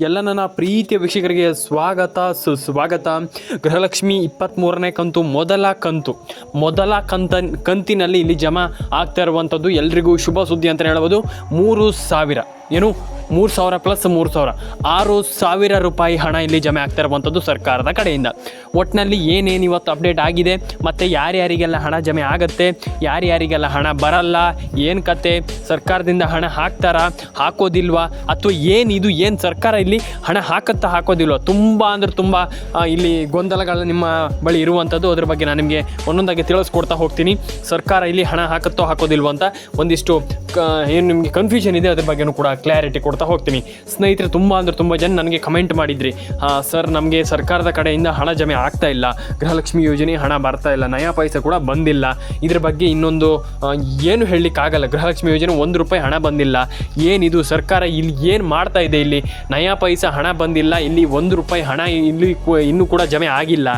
ಎಲ್ಲ ನನ್ನ ಪ್ರೀತಿಯ ವೀಕ್ಷಕರಿಗೆ ಸ್ವಾಗತ ಸುಸ್ವಾಗತ ಗೃಹಲಕ್ಷ್ಮಿ ಇಪ್ಪತ್ತ್ಮೂರನೇ ಕಂತು, ಮೊದಲ ಕಂತು. ಮೊದಲ ಕಂತ, ಕಂತಿನಲ್ಲಿ ಇಲ್ಲಿ ಜಮಾ ಆಗ್ತಾ ಇರುವಂಥದ್ದು ಎಲ್ರಿಗೂ ಶುಭ ಸುದ್ದಿ ಅಂತ ಹೇಳ್ಬೋದು. ಮೂರು ಸಾವಿರ. ಏನು? ಮೂರು ಸಾವಿರ ಪ್ಲಸ್ ಮೂರು ಸಾವಿರ. ಆರು ಸಾವಿರ ರೂಪಾಯಿ ಹಣ ಇಲ್ಲಿ ಜಮೆ ಆಗ್ತಾ ಇರುವಂಥದ್ದು ಸರ್ಕಾರದ ಕಡೆಯಿಂದ. ಒಟ್ಟಿನಲ್ಲಿ ಏನೇನು ಇವತ್ತು ಅಪ್ಡೇಟ್ ಆಗಿದೆ, ಮತ್ತು ಯಾರ್ಯಾರಿಗೆಲ್ಲ ಹಣ ಜಮೆ ಆಗುತ್ತೆ, ಯಾರ್ಯಾರಿಗೆಲ್ಲ ಹಣ ಬರಲ್ಲ, ಏನು ಕತೆ, ಸರ್ಕಾರದಿಂದ ಹಣ ಹಾಕ್ತಾರಾ, ಹಾಕೋದಿಲ್ವಾ, ಅಥವಾ ಏನು ಇದು, ಏನು ಸರ್ಕಾರ ಇಲ್ಲಿ ಹಣ ಹಾಕುತ್ತಾ ಹಾಕೋದಿಲ್ವಾ? ತುಂಬ ಅಂದ್ರೆ ತುಂಬ ಇಲ್ಲಿ ಗೊಂದಲಗಳು ನಿಮ್ಮ ಬಳಿ ಇರುವಂಥದ್ದು ಅದ್ರ ಬಗ್ಗೆ ನಾನು ನಿಮಗೆ ಒಂದೊಂದಾಗಿ ತಿಳಿಸ್ಕೊಡ್ತಾ ಹೋಗ್ತೀನಿ. ಸರ್ಕಾರ ಇಲ್ಲಿ ಹಣ ಹಾಕುತ್ತೋ ಹಾಕೋದಿಲ್ವ ಅಂತ ಒಂದಿಷ್ಟು ಏನು ನಿಮಗೆ ಕನ್ಫ್ಯೂಷನ್ ಇದೆ, ಅದ್ರ ಬಗ್ಗೆನೂ ಕೂಡ ಕ್ಲಾರಿಟಿ ಕೊಡ್ತಾ ಹೋಗ್ತೀನಿ. ಸ್ನೇಹಿತರೆ, ತುಂಬ ಅಂದರೆ ತುಂಬ ಜನ ನನಗೆ ಕಮೆಂಟ್ ಮಾಡಿದ್ರಿ. ಸರ್ ನಮಗೆ ಸರ್ಕಾರದ ಕಡೆಯಿಂದ ಹಣ ಜಮೆ ಆಗ್ತಾ ಇಲ್ಲ. ಗೃಹಲಕ್ಷ್ಮಿ ಯೋಜನೆ ಹಣ ಬರ್ತಾ ಇಲ್ಲ. ನಯಾ ಪೈಸೆ ಕೂಡ ಬಂದಿಲ್ಲ. ಇದ್ರ ಬಗ್ಗೆ ಇನ್ನೊಂದು ಏನು ಹೇಳಲಿಕ್ಕಾಗಲ್ಲ. ಗೃಹಲಕ್ಷ್ಮಿ ಯೋಜನೆ ಒಂದು ರೂಪಾಯಿ ಹಣ ಬಂದಿಲ್ಲ. ಏನಿದು? ಸರ್ಕಾರ ಇಲ್ಲಿ ಏನು ಮಾಡ್ತಾ ಇದೆ ಇಲ್ಲಿ? ನಯಾ ಪೈಸೆ ಹಣ ಬಂದಿಲ್ಲ. ಇಲ್ಲಿ ಒಂದು ರೂಪಾಯಿ ಹಣ ಇಲ್ಲಿ ಇನ್ನೂ ಕೂಡ ಜಮೆ ಆಗಿಲ್ಲ.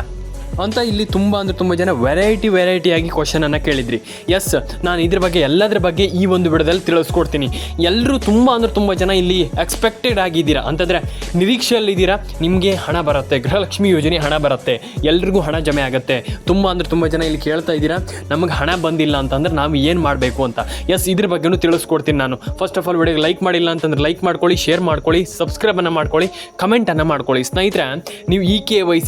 ಅಂತ ಇಲ್ಲಿ ತುಂಬ ಅಂದರೆ ತುಂಬ ಜನ ವೆರೈಟಿ ವೆರೈಟಿಯಾಗಿ ಕ್ವಶನನ್ನು ಕೇಳಿದ್ರಿ. ಎಸ್ ನಾನು ಇದ್ರ ಬಗ್ಗೆ, ಎಲ್ಲದರ ಬಗ್ಗೆ ಈ ಒಂದು ಬಿಡದಲ್ಲಿ ತಿಳಿಸ್ಕೊಡ್ತೀನಿ. ಎಲ್ಲರೂ ತುಂಬ ಅಂದರೆ ತುಂಬ ಜನ ಇಲ್ಲಿ ಎಕ್ಸ್ಪೆಕ್ಟೆಡ್ ಆಗಿದ್ದೀರಾ? ಅಂತಂದರೆ ನಿರೀಕ್ಷೆಯಲ್ಲಿದ್ದೀರಾ? ನಿಮಗೆ ಹಣ ಬರುತ್ತೆ, ಗೃಹಲಕ್ಷ್ಮಿ ಯೋಜನೆ ಹಣ ಬರುತ್ತೆ, ಎಲ್ರಿಗೂ ಹಣ ಜಮೆ ಆಗುತ್ತೆ. ತುಂಬ ಅಂದರೆ ತುಂಬ ಜನ ಇಲ್ಲಿ ಕೇಳ್ತಾ ಇದ್ದೀರಾ? ನಮಗೆ ಹಣ ಬಂದಿಲ್ಲ ಅಂತಂದ್ರೆ ನಾವು ಏನು ಮಾಡಬೇಕು ಅಂತ. ಎಸ್ ಇದ್ರ ಬಗ್ಗೆನೂ ತಿಳಿಸ್ಕೊಡ್ತೀನಿ ನಾನು. ಫಸ್ಟ್ ಆಫ್ ಆಲ್ ವಿಡಿಯೋಗೆ ಲೈಕ್ ಮಾಡಿಲ್ಲ ಅಂತಂದ್ರೆ ಲೈಕ್ ಮಾಡ್ಕೊಳ್ಳಿ ಶೇರ್ ಮಾಡ್ಕೊಳ್ಳಿ ಸಬ್ಸ್ಕ್ರೈಬನ್ನು ಮಾಡ್ಕೊಳ್ಳಿ ಕಮೆಂಟನ್ನು ಮಾಡ್ಕೊಳ್ಳಿ. ಸ್ನೇಹಿತರೆ, ನೀವು ಇ ಕೆ ವೈ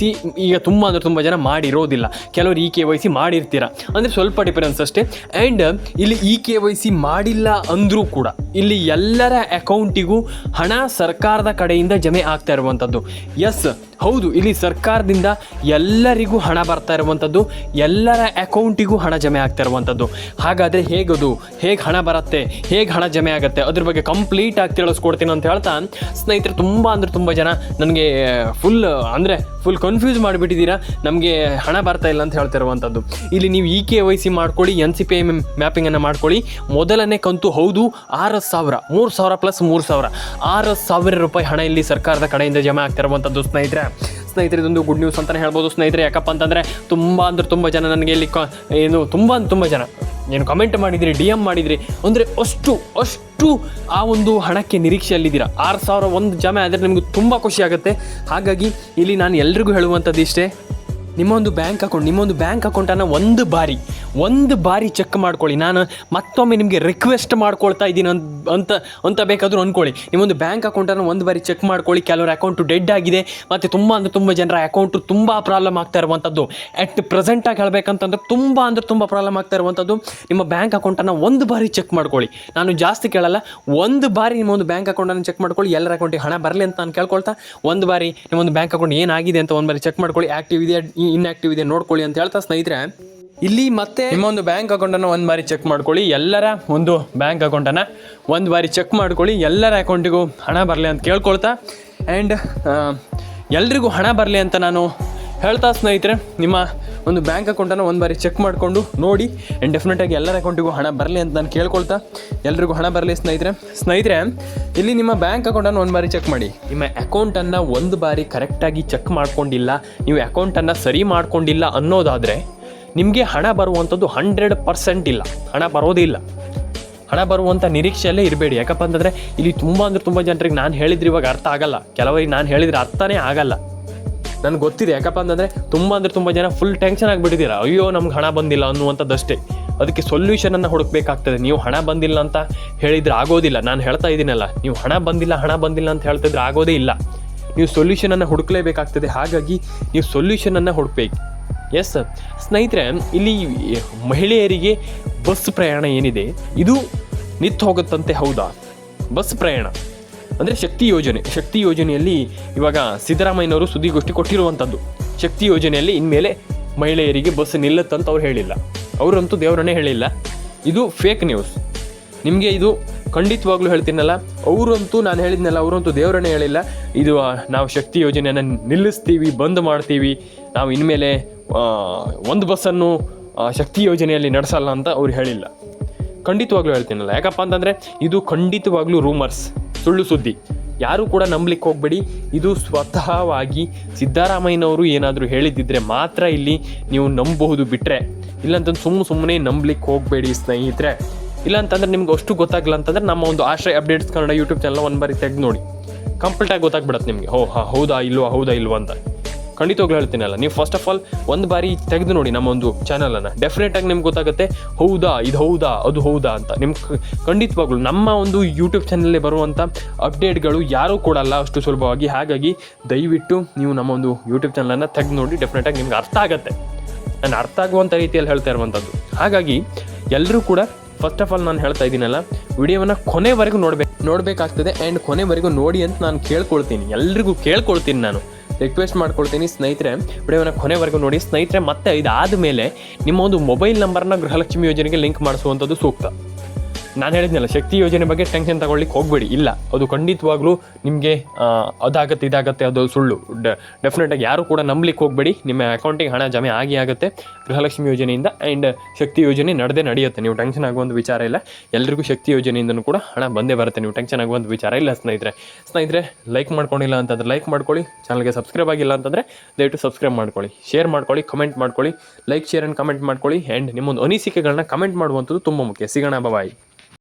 ಈಗ ತುಂಬ ಅಂದರೆ ತುಂಬ ಜನ ಮಾಡಿರೋದಿಲ್ಲ. ಕೆಲವರು ಇ ಕೆ ವೈ ಸಿ ಮಾಡಿರ್ತೀರ. ಅಂದರೆ ಸ್ವಲ್ಪ ಡಿಫರೆನ್ಸ್ ಅಷ್ಟೇ. ಆ್ಯಂಡ್ ಇಲ್ಲಿ ಇ ಕೆ ವೈ ಸಿ ಮಾಡಿಲ್ಲ ಅಂದರೂ ಕೂಡ ಇಲ್ಲಿ ಎಲ್ಲರ ಅಕೌಂಟಿಗೂ ಹಣ ಸರ್ಕಾರದ ಕಡೆಯಿಂದ ಜಮೆ ಆಗ್ತಾ ಇರುವಂಥದ್ದು ಎಸ್ ಹೌದು, ಇಲ್ಲಿ ಸರ್ಕಾರದಿಂದ ಎಲ್ಲರಿಗೂ ಹಣ ಬರ್ತಾ ಇರುವಂಥದ್ದು, ಎಲ್ಲರ ಅಕೌಂಟಿಗೂ ಹಣ ಜಮೆ ಆಗ್ತಾ ಇರುವಂಥದ್ದು. ಹಾಗಾದರೆ ಹೇಗದು? ಹೇಗೆ ಹಣ ಬರುತ್ತೆ? ಹೇಗೆ ಹಣ ಜಮೆ ಆಗುತ್ತೆ? ಅದ್ರ ಬಗ್ಗೆ ಕಂಪ್ಲೀಟ್ ಆಗಿ ತಿಳಿಸ್ಕೊಡ್ತೀನಿ ಅಂತ ಹೇಳ್ತಾ, ಸ್ನೇಹಿತರು, ತುಂಬ ಅಂದರೆ ತುಂಬ ಜನ ನನಗೆ ಫುಲ್ ಅಂದರೆ ಫುಲ್ ಕನ್ಫ್ಯೂಸ್ ಮಾಡಿಬಿಟ್ಟಿದ್ದೀರಾ. ನಮಗೆ ಹಣ ಬರ್ತಾ ಇಲ್ಲ ಅಂತ ಹೇಳ್ತಿರುವಂಥದ್ದು ಇಲ್ಲಿ ನೀವು ಇ ಕೆ ವೈ ಸಿ ಮಾಡ್ಕೊಳ್ಳಿ ಎನ್ ಸಿ ಪಿ ಐ ಮ್ಯಾಪಿಂಗನ್ನು ಮಾಡ್ಕೊಳ್ಳಿ. ಮೊದಲನೇ ಕಂತು ಹೌದು, ಆರು ಸಾವಿರ, ಮೂರು ಸಾವಿರ ಪ್ಲಸ್ ಮೂರು ಸಾವಿರ. ಆರು ಸಾವಿರ ರೂಪಾಯಿ ಹಣ ಇಲ್ಲಿ ಸರ್ಕಾರದ ಕಡೆಯಿಂದ ಜಮೆ ಆಗ್ತಿರುವಂಥದ್ದು ಸ್ನೇಹಿತರೆ. ಸ್ನೇಹಿತರೆ, ಇದೊಂದು ಗುಡ್ ನ್ಯೂಸ್ ಅಂತಲೇ ಹೇಳ್ಬೋದು. ಸ್ನೇಹಿತರೆ, ಯಾಕಪ್ಪ ಅಂತಂದರೆ ತುಂಬ ಅಂದ್ರೆ ತುಂಬ ಜನ ನನಗೆ ಇಲ್ಲಿ ಏನು, ತುಂಬ ತುಂಬ ಜನ ಏನು ಕಮೆಂಟ್ ಮಾಡಿದ್ರಿ ಡಿ ಎಂ ಮಾಡಿದ್ರಿ. ಅಂದರೆ ಅಷ್ಟು ಅಷ್ಟು ಆ ಒಂದು ಹಣಕ್ಕೆ ನಿರೀಕ್ಷೆಯಲ್ಲಿದ್ದೀರಾ? ಆರು ಸಾವಿರ ಒಂದು ಜಮೆ ಆದರೆ ನಿಮಗೆ ತುಂಬ ಖುಷಿ ಆಗುತ್ತೆ. ಹಾಗಾಗಿ ಇಲ್ಲಿ ನಾನು ಎಲ್ರಿಗೂ ಹೇಳುವಂಥದ್ದು ಇಷ್ಟೇ ನಿಮ್ಮ ಒಂದು ಬ್ಯಾಂಕ್ ಅಕೌಂಟ್, ನಿಮ್ಮೊಂದು ಬ್ಯಾಂಕ್ ಅಕೌಂಟನ್ನು ಒಂದು ಬಾರಿ ಒಂದು ಬಾರಿ ಚೆಕ್ ಮಾಡ್ಕೊಳ್ಳಿ. ನಾನು ಮತ್ತೊಮ್ಮೆ ನಿಮಗೆ ರಿಕ್ವೆಸ್ಟ್ ಮಾಡ್ಕೊಳ್ತಾ ಇದ್ದೀನಿ ಅಂತ ಅಂತ ಬೇಕಾದರೂ ಅಂದ್ಕೊಳ್ಳಿ ನಿಮ್ಮೊಂದು ಬ್ಯಾಂಕ್ ಅಕೌಂಟನ್ನು ಒಂದು ಬಾರಿ ಚೆಕ್ ಮಾಡ್ಕೊಳ್ಳಿ. ಕೆಲವರ ಅಕೌಂಟು ಡೆಡ್ ಆಗಿದೆ. ಮತ್ತು ತುಂಬ ಅಂದರೆ ತುಂಬ ಜನರ ಅಕೌಂಟು ತುಂಬ ಪ್ರಾಬ್ಲಮ್ ಆಗ್ತಾ ಇರುವಂಥದ್ದು. ಅಟ್ ಪ್ರೆಸೆಂಟಾಗಿ ಹೇಳಬೇಕಂತಂದ್ರೆ ತುಂಬ ಅಂದರೆ ತುಂಬ ಪ್ರಾಬ್ಲಮ್ ಆಗ್ತಾ ಇರುವಂಥದ್ದು. ನಿಮ್ಮ ಬ್ಯಾಂಕ್ ಅಕೌಂಟನ್ನು ಒಂದು ಬಾರಿ ಚೆಕ್ ಮಾಡ್ಕೊಳ್ಳಿ. ನಾನು ಜಾಸ್ತಿ ಕೇಳಲ್ಲ. ಒಂದು ಬಾರಿ ನಿಮ್ಮೊಂದು ಬ್ಯಾಂಕ್ ಅಕೌಂಟನ್ನು ಚೆಕ್ ಮಾಡ್ಕೊಳ್ಳಿ. ಎಲ್ಲರ ಅಕೌಂಟಿಗೆ ಹಣ ಬರಲಿ ಅಂತ ನಾನು ಕೇಳ್ಕೊಳ್ತಾ, ಒಂದು ಬಾರಿ ನಿಮ್ಮೊಂದು ಬ್ಯಾಂಕ್ ಅಕೌಂಟ್ ಏನಾಗಿದೆ ಅಂತ ಒಂದು ಬಾರಿ ಚೆಕ್ ಮಾಡ್ಕೊಳ್ಳಿ. ಆ್ಯಕ್ಟಿವ್ ಇದೆ ಇನ್ಆಕ್ಟಿವ್ ಇದೆ, ನೋಡ್ಕೊಳ್ಳಿ ಅಂತ ಹೇಳ್ತಾ ಸ್ನೇಹಿತರೆ, ಇಲ್ಲಿ ಮತ್ತೆ ನಿಮ್ಮ ಒಂದು ಬ್ಯಾಂಕ್ ಅಕೌಂಟನ್ನು ಒಂದು ಬಾರಿ ಚೆಕ್ ಮಾಡ್ಕೊಳ್ಳಿ, ಎಲ್ಲರ ಒಂದು ಬ್ಯಾಂಕ್ ಅಕೌಂಟನ್ನು ಒಂದು ಬಾರಿ ಚೆಕ್ ಮಾಡ್ಕೊಳ್ಳಿ, ಎಲ್ಲರ ಅಕೌಂಟಿಗೂ ಹಣ ಬರಲಿ ಅಂತ ಕೇಳ್ಕೊಳ್ತಾ. ಆ್ಯಂಡ್ ಎಲ್ರಿಗೂ ಹಣ ಬರಲಿ ಅಂತ ನಾನು ಹೇಳ್ತಾ ಸ್ನೇಹಿತರೆ, ನಿಮ್ಮ ಒಂದು ಬ್ಯಾಂಕ್ ಅಕೌಂಟನ್ನು ಒಂದು ಬಾರಿ ಚೆಕ್ ಮಾಡಿಕೊಂಡು ನೋಡಿ. ಆ್ಯಂಡ್ ಡೆಫಿನೆಟಾಗಿ ಎಲ್ಲರ ಅಕೌಂಟಿಗೂ ಹಣ ಬರಲಿ ಅಂತ ನಾನು ಕೇಳ್ಕೊಳ್ತಾ. ಎಲ್ರಿಗೂ ಹಣ ಬರಲಿ ಸ್ನೇಹಿತರೆ. ಸ್ನೇಹಿತರೆ, ಇಲ್ಲಿ ನಿಮ್ಮ ಬ್ಯಾಂಕ್ ಅಕೌಂಟನ್ನು ಒಂದು ಬಾರಿ ಚೆಕ್ ಮಾಡಿ. ನಿಮ್ಮ ಅಕೌಂಟನ್ನು ಒಂದು ಬಾರಿ ಕರೆಕ್ಟಾಗಿ ಚೆಕ್ ಮಾಡ್ಕೊಂಡಿಲ್ಲ, ನೀವು ಅಕೌಂಟನ್ನು ಸರಿ ಮಾಡ್ಕೊಂಡಿಲ್ಲ ಅನ್ನೋದಾದರೆ ನಿಮಗೆ ಹಣ ಬರುವಂಥದ್ದು ಹಂಡ್ರೆಡ್ ಪರ್ಸೆಂಟ್ ಇಲ್ಲ. ಹಣ ಬರೋದಿಲ್ಲ ಹಣ ಬರುವಂಥ ನಿರೀಕ್ಷೆಯಲ್ಲೇ ಇರಬೇಡಿ. ಯಾಕಪ್ಪ ಅಂತಂದರೆ ಇಲ್ಲಿ ತುಂಬ ಅಂದರೆ ತುಂಬ ಜನರಿಗೆ ನಾನು ಹೇಳಿದ್ರೆ ಇವಾಗ ಅರ್ಥ ಆಗಲ್ಲ. ಕೆಲವರಿಗೆ ನಾನು ಹೇಳಿದರೆ ಅರ್ಥನೇ ಆಗಲ್ಲ. ನನಗೆ ಗೊತ್ತಿದೆ. ಯಾಕಪ್ಪ ಅಂತಂದರೆ ತುಂಬ ಅಂದರೆ ತುಂಬ ಜನ ಫುಲ್ ಟೆನ್ಷನ್ ಆಗಿಬಿಟ್ಟಿದ್ದೀರಾ. ಅಯ್ಯೋ, ನಮ್ಗೆ ಹಣ ಬಂದಿಲ್ಲ ಅನ್ನುವಂಥದ್ದಷ್ಟೇ. ಅದಕ್ಕೆ ಸೊಲ್ಯೂಷನನ್ನು ಹುಡುಕಬೇಕಾಗ್ತದೆ. ನೀವು ಹಣ ಬಂದಿಲ್ಲ ಅಂತ ಹೇಳಿದ್ರೆ ಆಗೋದಿಲ್ಲ. ನಾನು ಹೇಳ್ತಾ ಇದ್ದೀನಲ್ಲ, ನೀವು ಹಣ ಬಂದಿಲ್ಲ ಹಣ ಬಂದಿಲ್ಲ ಅಂತ ಹೇಳ್ತಿದ್ರೆ ಆಗೋದೇ ಇಲ್ಲ. ನೀವು ಸೊಲ್ಯೂಷನನ್ನು ಹುಡುಕಲೇಬೇಕಾಗ್ತದೆ. ಹಾಗಾಗಿ ನೀವು ಸೊಲ್ಯೂಷನನ್ನು ಹುಡುಕಬೇಕು. ಎಸ್ ಸರ್ ಸ್ನೇಹಿತರೆ, ಇಲ್ಲಿ ಮಹಿಳೆಯರಿಗೆ ಬಸ್ ಪ್ರಯಾಣ ಏನಿದೆ? ಇದು ನಿಂತು ಹೋಗುತ್ತಂತೆ, ಹೌದಾ? ಬಸ್ ಪ್ರಯಾಣ. ಅಂದರೆ ಶಕ್ತಿ ಯೋಜನೆ. ಶಕ್ತಿ ಯೋಜನೆಯಲ್ಲಿ ಇವಾಗ ಸಿದ್ದರಾಮಯ್ಯನವರು ಸುದ್ದಿಗೋಷ್ಠಿ ಕೊಟ್ಟಿರುವಂಥದ್ದು ಶಕ್ತಿ ಯೋಜನೆಯಲ್ಲಿ ಇನ್ಮೇಲೆ ಮಹಿಳೆಯರಿಗೆ ಬಸ್ ನಿಲ್ಲತ್ತಂತ ಅವ್ರು ಹೇಳಿಲ್ಲ. ಅವರಂತೂ ದೇವರನ್ನೇ ಹೇಳಿಲ್ಲ. ಇದು ಫೇಕ್ ನ್ಯೂಸ್ ನಿಮಗೆ ಇದು ಖಂಡಿತವಾಗ್ಲೂ ಹೇಳ್ತೀನಲ್ಲ, ಅವರಂತೂ ನಾನು ಹೇಳಿದ್ನಲ್ಲ, ಅವರಂತೂ ದೇವರನ್ನೇ ಹೇಳಿಲ್ಲ. ಇದು ನಾವು ಶಕ್ತಿ ಯೋಜನೆಯನ್ನು ನಿಲ್ಲಿಸ್ತೀವಿ, ಬಂದ್ ಮಾಡ್ತೀವಿ. ನಾವು ಇನ್ಮೇಲೆ ಒಂದು ಬಸ್ಸನ್ನು ಶಕ್ತಿ ಯೋಜನೆಯಲ್ಲಿ ನಡೆಸಲ್ಲ ಅಂತ ಅವ್ರು ಹೇಳಿಲ್ಲ. ಖಂಡಿತವಾಗ್ಲೂ ಹೇಳ್ತೀನಲ್ಲ. ಯಾಕಪ್ಪ ಅಂತಂದರೆ, ಇದು ಖಂಡಿತವಾಗ್ಲೂ ರೂಮರ್ಸ್ ಸುಳ್ಳು ಸುದ್ದಿ. ಯಾರೂ ಕೂಡ ನಂಬಲಿಕ್ಕೆ ಹೋಗಬೇಡಿ. ಇದು ಸ್ವತಃವಾಗಿ ಸಿದ್ದರಾಮಯ್ಯನವರು ಏನಾದರೂ ಹೇಳಿದ್ದಿದ್ರೆ ಮಾತ್ರ ಇಲ್ಲಿ ನೀವು ನಂಬಬಹುದು ಬಿಟ್ಟರೆ ಇಲ್ಲಂತಂದು ಸುಮ್ಮನೆ ಸುಮ್ಮನೆ ನಂಬಲಿಕ್ಕೆ ಹೋಗಬೇಡಿ ಸ್ನೇಹಿತರೆ. ಇಲ್ಲ ಅಂತಂದ್ರೆ ನಿಮ್ಗೆ ಅಷ್ಟು ಗೊತ್ತಾಗಲ್ಲ ಅಂತಂದ್ರೆ ನಮ್ಮ ಒಂದು ಆಶ್ರಯ ಅಪ್ಡೇಟ್ಸ್ ಕನ್ನಡ ಯೂಟ್ಯೂಬ್ ಚಾನಲ್ ಒಂದು ಬಾರಿ ತೆಗೆದು ನೋಡಿ. ಕಂಪ್ಲೀಟಾಗಿ ಗೊತ್ತಾಗ್ಬಿಡತ್ತೆ ನಿಮಗೆ. ಹೋ ಹಾ ಹೌದಾ, ಇಲ್ವಾ ಹೌದಾ, ಇಲ್ವಾ ಅಂತ. ಖಂಡಿತವಾಗ್ಲೂ ಹೇಳ್ತೀನಲ್ಲ. ನೀವು ಫಸ್ಟ್ ಆಫ್ ಆಲ್ ಒಂದು ಬಾರಿ ತೆಗೆದು ನೋಡಿ ನಮ್ಮ ಒಂದು ಚಾನಲನ್ನು ಡೆಫಿನೆಟಾಗಿ ನಿಮ್ಗೆ ಗೊತ್ತಾಗುತ್ತೆ, ಹೌದಾ, ಇದು ಹೌದಾ, ಅದು ಹೌದಾ ಅಂತ. ನಿಮ್ಗೆ ಖಂಡಿತವಾಗ್ಲೂ ನಮ್ಮ ಒಂದು ಯೂಟ್ಯೂಬ್ ಚಾನಲಲ್ಲಿ ಬರುವಂಥ ಅಪ್ಡೇಟ್ಗಳು ಯಾರೂ ಕೊಡಲ್ಲ ಅಷ್ಟು ಸುಲಭವಾಗಿ. ಹಾಗಾಗಿ ದಯವಿಟ್ಟು ನೀವು ನಮ್ಮ ಒಂದು ಯೂಟ್ಯೂಬ್ ಚಾನಲನ್ನು ತೆಗೆದು ನೋಡಿ ಡೆಫಿನೆಟಾಗಿ ನಿಮ್ಗೆ ಅರ್ಥ ಆಗುತ್ತೆ. ನಾನು ಅರ್ಥ ಆಗುವಂಥ ರೀತಿಯಲ್ಲಿ ಹೇಳ್ತಾ ಇರುವಂಥದ್ದು ಹಾಗಾಗಿ ಎಲ್ಲರೂ ಕೂಡ ಫಸ್ಟ್ ಆಫ್ ಆಲ್ ನಾನು ಹೇಳ್ತಾ ಇದ್ದೀನಲ್ಲ, ವಿಡಿಯೋವನ್ನು ಕೊನೆವರೆಗೂ ನೋಡ್ಬೇಕು, ನೋಡಬೇಕಾಗ್ತದೆ. ಆ್ಯಂಡ್ ಕೊನೆವರೆಗೂ ನೋಡಿ ಅಂತ ನಾನು ಕೇಳ್ಕೊಳ್ತೀನಿ. ಎಲ್ರಿಗೂ ಕೇಳ್ಕೊಳ್ತೀನಿ ನಾನು. ರಿಕ್ವೆಸ್ಟ್ ಮಾಡ್ಕೊಳ್ತೀನಿ ಸ್ನೇಹಿತರೆ. ವಿಡಿಯೋನ ಕೊನೆವರೆಗೂ ನೋಡಿ. ಸ್ನೇಹಿತರೆ, ಮತ್ತೆ ಇದಾದ ಮೇಲೆ ನಿಮ್ಮ ಒಂದು ಮೊಬೈಲ್ ನಂಬರ್ನ ಗೃಹಲಕ್ಷ್ಮಿ ಯೋಜನೆಗೆ ಲಿಂಕ್ ಮಾಡಿಸುವಂಥದ್ದು ಸೂಕ್ತ. ನಾನು ಹೇಳಿದ್ನಲ್ಲ, ಶಕ್ತಿ ಯೋಜನೆ ಬಗ್ಗೆ ಟೆನ್ಷನ್ ತಗೊಳ್ಳಿಕ್ಕೆ ಹೋಗಬೇಡಿ. ಇಲ್ಲ, ಅದು ಖಂಡಿತವಾಗ್ಲೂ ನಿಮಗೆ ಅದಾಗತ್ತೆ, ಇದಾಗತ್ತೆ, ಅದು ಸುಳ್ಳು. ಡೆಫಿನೆಟಾಗಿ ಯಾರು ಕೂಡ ನಂಬಲಿಕ್ಕೆ ಹೋಗಬೇಡಿ. ನಿಮ್ಮ ಅಕೌಂಟಿಗೆ ಹಣ ಜಮೆ ಆಗಿ ಆಗುತ್ತೆ. ಗೃಹಲಕ್ಷ್ಮಿ ಯೋಜನೆಯಿಂದ ಆ್ಯಂಡ್ ಶಕ್ತಿ ಯೋಜನೆ ನಡೆದೇ ನಡೆಯುತ್ತೆ. ನೀವು ಟೆನ್ಷನ್ ಆಗುವಂಥ ವಿಚಾರ ಇಲ್ಲ. ಎಲ್ರಿಗೂ ಶಕ್ತಿ ಯೋಜನೆಯಿಂದನೂ ಕೂಡ ಹಣ ಬಂದೇ ಬರುತ್ತೆ. ನೀವು ಟೆನ್ಷನ್ ಆಗುವಂಥ ವಿಚಾರ ಇಲ್ಲ ಸ್ನೇಹಿತರೆ. ಸ್ನೇಹಿತರೆ ಲೈಕ್ ಮಾಡ್ಕೊಂಡಿಲ್ಲ ಅಂತಂದ್ರೆ ಲೈಕ್ ಮಾಡ್ಕೊಳ್ಳಿ. ಚಾನಲ್ಗೆ ಸಬ್ಸ್ಕ್ರೈಬ್ ಆಗಿಲ್ಲ ಅಂತಂದರೆ ದಯವಿಟ್ಟು ಸಬ್ಸ್ಕ್ರೈಬ್ ಮಾಡ್ಕೊಳ್ಳಿ. ಶೇರ್ ಮಾಡ್ಕೊಳ್ಳಿ ಕಮೆಂಟ್ ಮಾಡ್ಕೊಳ್ಳಿ. ಲೈಕ್ ಶೇರ್ ಆ್ಯಂಡ್ ಕಮೆಂಟ್ ಮಾಡ್ಕೊಳ್ಳಿ. ಆ್ಯಂಡ್ ನಿಮ್ಮೊಂದು ಅನಿಸಿಕೆಗಳನ್ನ ಕಮೆಂಟ್ ಮಾಡುವಂಥದ್ದು ತುಂಬ ಮುಖ್ಯ. ಸಿಗೋಣ ಬಾಯ್